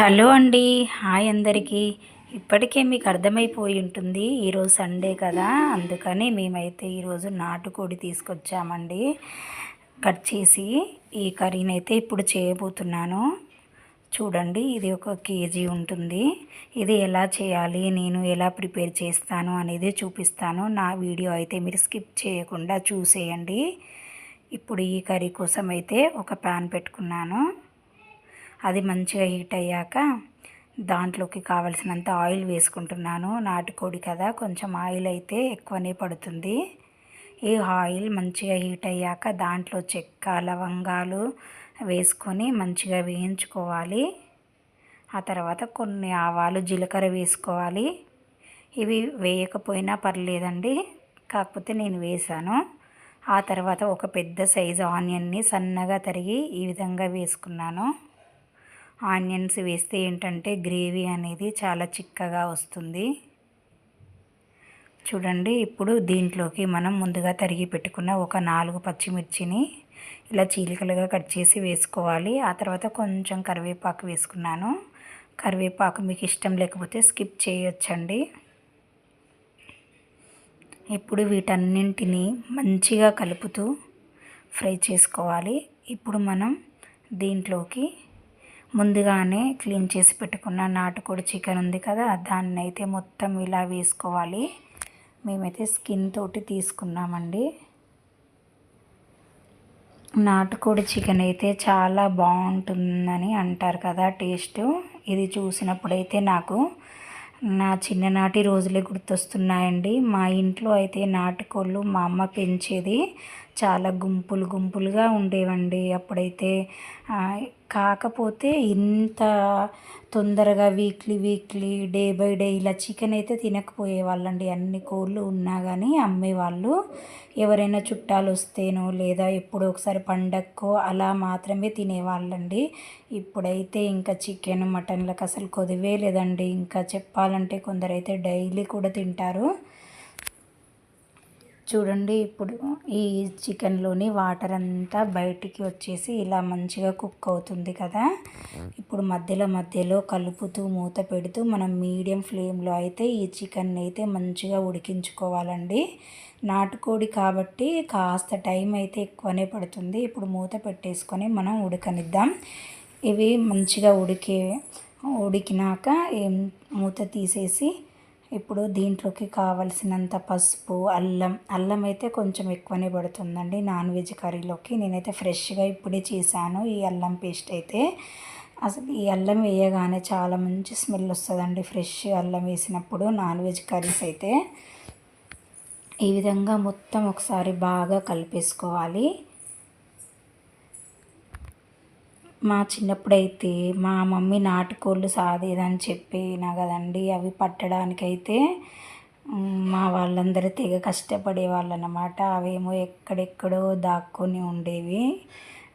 Hello అండి. Hi అందరికీ. ఇప్పటికే మీకు అర్థమైపోయి ఉంటుంది ఈరోజు సండే కదా. అందుకని మేమైతే ఈరోజు నాటుకోడి తీసుకొచ్చామండి. కట్ చేసి ఈ కర్రీని అయితే ఇప్పుడు చేయబోతున్నాను. చూడండి ఇది ఒక కేజీ ఉంటుంది. ఇది ఎలా చేయాలి నేను ఎలా ప్రిపేర్ చేస్తాను అనేది చూపిస్తాను. నా వీడియో అయితే మీరు స్కిప్ చేయకుండా చూసేయండి. ఇప్పుడు ఈ కర్రీ కోసం అయితే ఒక ప్యాన్ పెట్టుకున్నాను. అది మంచిగా హీట్ అయ్యాక దాంట్లోకి కావలసినంత ఆయిల్ వేసుకుంటున్నాను. నాటుకోడి కదా కొంచెం ఆయిల్ అయితే ఎక్కువనే పడుతుంది. ఈ ఆయిల్ మంచిగా హీట్ అయ్యాక దాంట్లో చెక్క లవంగాలు వేసుకొని మంచిగా వేయించుకోవాలి. ఆ తర్వాత కొన్ని ఆవాలు జీలకర్ర వేసుకోవాలి. ఇవి వేయకపోయినా పర్లేదండి కాకపోతే నేను వేసాను ఆ తర్వాత ఒక పెద్ద సైజు ఆనియన్ని సన్నగా తరిగి ఈ విధంగా వేసుకున్నాను. ఆనియన్స్ వేస్తే ఏంటంటే గ్రేవీ అనేది చాలా చిక్కగా వస్తుంది. చూడండి ఇప్పుడు దీంట్లోకి మనం ముందుగా తరిగి పెట్టుకున్న ఒక నాలుగు పచ్చిమిర్చిని ఇలా చీలికలుగా కట్ చేసి వేసుకోవాలి. ఆ తర్వాత కొంచెం కరివేపాకు వేసుకున్నాను. కరివేపాకు మీకు ఇష్టం లేకపోతే స్కిప్ చేయొచ్చండి. ఇప్పుడు వీటన్నింటినీ మంచిగా కలుపుతూ ఫ్రై చేసుకోవాలి. ఇప్పుడు మనం దీంట్లోకి ముందుగానే క్లీన్ చేసి పెట్టుకున్న నాటుకోడి చికెన్ ఉంది కదా దాన్ని అయితే మొత్తం ఇలా వేసుకోవాలి. మేమైతే స్కిన్ తోటి తీసుకున్నామండి. నాటుకోడి చికెన్ అయితే చాలా బాగుంటుందని అంటారు కదా టేస్ట్. ఇది చూసినప్పుడైతే నాకు నా చిన్ననాటి రోజులే గుర్తొస్తున్నాయండి. మా ఇంట్లో అయితే నాటుకోళ్ళు మా అమ్మ పెంచేది. చాలా గుంపులు గుంపులుగా ఉండేవండి. అప్పుడైతే కాకపోతే ఇంత తొందరగా weekly weekly day by day ఇలా చికెన్ అయితే తినకపోయేవాళ్ళండి. అన్ని కోళ్ళు ఉన్నా కానీ అమ్మేవాళ్ళు ఎవరైనా చుట్టాలు వస్తేనో లేదా ఎప్పుడో ఒకసారి పండక్కో అలా మాత్రమే తినేవాళ్ళండి. ఇప్పుడైతే ఇంకా చికెన్ మటన్లకు అసలు కొదివే లేదండి. ఇంకా చెప్పాలంటే కొందరైతే డైలీ కూడా తింటారు. చూడండి ఇప్పుడు ఈ చికెన్లోని వాటర్ అంతా బయటికి వచ్చేసి ఇలా మంచిగా కుక్ అవుతుంది కదా. ఇప్పుడు మధ్యలో మధ్యలో కలుపుతూ మూత పెడుతూ మనం మీడియం ఫ్లేమ్లో అయితే ఈ చికెన్ అయితే మంచిగా ఉడికించుకోవాలండి. నాటుకోడి కాబట్టి కాస్త టైం అయితే ఎక్కువనే పడుతుంది. ఇప్పుడు మూత పెట్టేసుకొని మనం ఉడకనిద్దాం. ఇవి మంచిగా ఉడికే ఉడికినాక మూత తీసేసి ఇప్పుడు దీంట్లోకి కావలసినంత పసుపు అల్లం. అల్లం అయితే కొంచెం ఎక్కువనే పడుతుందండి నాన్ వెజ్ కర్రీలోకి. నేనైతే ఫ్రెష్గా ఇప్పుడే చేశాను ఈ అల్లం పేస్ట్ అయితే. అసలు ఈ అల్లం వేయగానే చాలా మంచి స్మెల్ వస్తుందండి ఫ్రెష్ అల్లం వేసినప్పుడు నాన్ వెజ్ కర్రీస్ అయితే. ఈ విధంగా మొత్తం ఒకసారి బాగా కలిపేసుకోవాలి. మా చిన్నప్పుడైతే మా మమ్మీ నాటుకోళ్ళు సాదేదని చెప్పినా కదండి అవి పట్టడానికైతే మా వాళ్ళందరూ తెగ కష్టపడే వాళ్ళు అన్నమాట అవేమో ఎక్కడెక్కడో దాక్కొని ఉండేవి.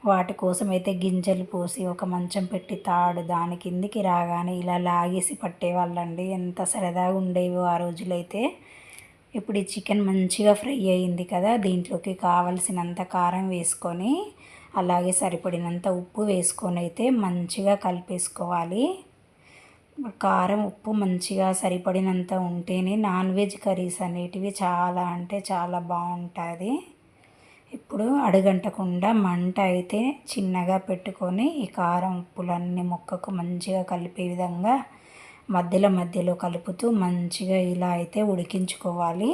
వాటి కోసం అయితే గింజలు పోసి ఒక మంచం పెట్టి తాడు దాని కిందికి రాగానే ఇలా లాగేసి పట్టేవాళ్ళండి. ఎంత సరదాగా ఉండేవి ఆ రోజులైతే. ఇప్పుడు ఈ చికెన్ మంచిగా ఫ్రై అయింది కదా దీంట్లోకి కావలసినంత కారం వేసుకొని అలాగే సరిపడినంత ఉప్పు వేసుకొని అయితే మంచిగా కలిపేసుకోవాలి. కారం ఉప్పు మంచిగా సరిపడినంత ఉంటేనే నాన్ వెజ్ కర్రీస్ అనేటివి చాలా అంటే చాలా బాగుంటుంది. ఇప్పుడు అడగంటకుండా మంట అయితే చిన్నగా పెట్టుకొని ఈ కారం ఉప్పులన్నీ మొక్కకు మంచిగా కలిపే విధంగా మధ్యలో మధ్యలో కలుపుతూ మంచిగా ఇలా అయితే ఉడికించుకోవాలి.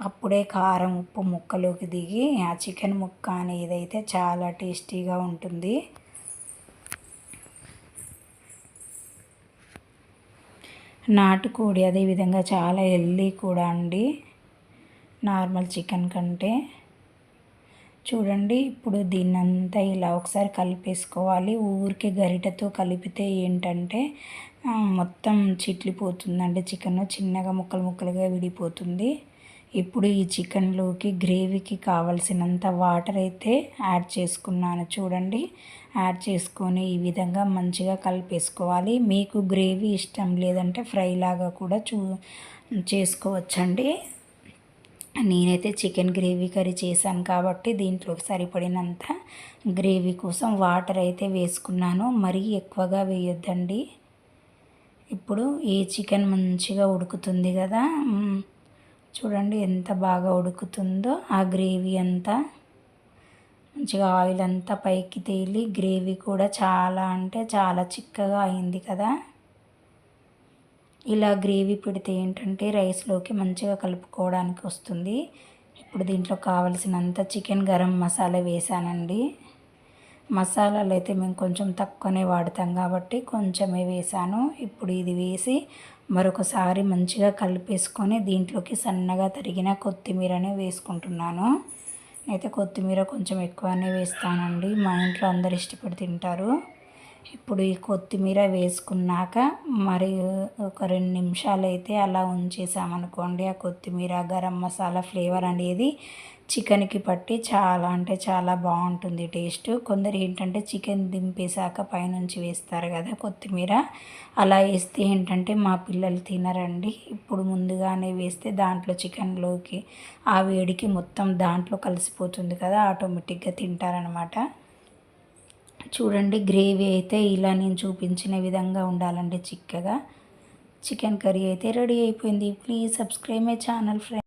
అప్పుడే కారం ఉప్పు ముక్కలోకి దిగి ఆ చికెన్ ముక్క అనేది అయితే చాలా టేస్టీగా ఉంటుంది. నాటుకోడి అదేవిధంగా చాలా హెల్దీ కూడా అండి. నార్మల్ చికెన్ కంటే. చూడండి ఇప్పుడు దీన్నంతా ఇలా ఒకసారి కలిపేసుకోవాలి. ఊరికే గరిటతో కలిపితే ఏంటంటే మొత్తం చిట్లిపోతుందండి చికెన్. చిన్నగా ముక్కలు ముక్కలుగా విడిపోతుంది. ఇప్పుడు ఈ చికెన్లోకి గ్రేవీకి కావలసినంత వాటర్ అయితే యాడ్ చేసుకున్నాను చూడండి. యాడ్ చేసుకొని ఈ విధంగా మంచిగా కలిపేసుకోవాలి. మీకు గ్రేవీ ఇష్టం లేదంటే ఫ్రై లాగా కూడా చూ చేసుకోవచ్చండి. నేనైతే చికెన్ గ్రేవీ కర్రీ చేశాను కాబట్టి దీంట్లోకి సరిపడినంత గ్రేవీ కోసం వాటర్ అయితే వేసుకున్నాను. మరీ ఎక్కువగా వేయొద్దండి. ఇప్పుడు ఈ చికెన్ మంచిగా ఉడుకుతుంది కదా. చూడండి ఎంత బాగా ఉడుకుతుందో. ఆ గ్రేవీ అంతా మంచిగా ఆయిల్ అంతా పైకి తేలి గ్రేవీ కూడా చాలా అంటే చాలా చిక్కగా అయింది కదా. ఇలా గ్రేవీ పెడితే ఏంటంటే రైస్లోకి మంచిగా కలుపుకోవడానికి వస్తుంది. ఇప్పుడు దీంట్లో కావలసినంత చికెన్ గరం మసాలా వేసానండి. మసాలాలు అయితే మేము కొంచెం తక్కువనే వాడతాం కాబట్టి కొంచెమే వేసాను. ఇప్పుడు ఇది వేసి మరొకసారి మంచిగా కలిపేసుకొని దీంట్లోకి సన్నగా తరిగిన కొత్తిమీరనే వేసుకుంటున్నాను. అయితే కొత్తిమీర కొంచెం ఎక్కువనే వేస్తానండి. మా ఇంట్లో అందరు ఇష్టపడి తింటారు. ఇప్పుడు ఈ కొత్తిమీర వేసుకున్నాక మరి ఒక రెండు నిమిషాలు అయితే అలా ఉంచేసామనుకోండి. ఆ కొత్తిమీర గరం మసాలా ఫ్లేవర్ అనేది చికెన్కి పట్టి చాలా అంటే చాలా బాగుంటుంది టేస్ట్. కొందరు ఏంటంటే చికెన్ దింపేశాక పైనుంచి వేస్తారు కదా కొత్తిమీర. అలా వేస్తే ఏంటంటే మా పిల్లలు తినరండి. ఇప్పుడు ముందుగానే వేస్తే దాంట్లో చికెన్లోకి ఆ వేడికి మొత్తం దాంట్లో కలిసిపోతుంది కదా ఆటోమేటిక్గా తింటారనమాట. చూడండి గ్రేవీ అయితే ఇలా నేను చూపించిన విధంగా ఉండాలండి చిక్కగా. చికెన్ కర్రీ అయితే రెడీ అయిపోయింది. Please subscribe my channel friend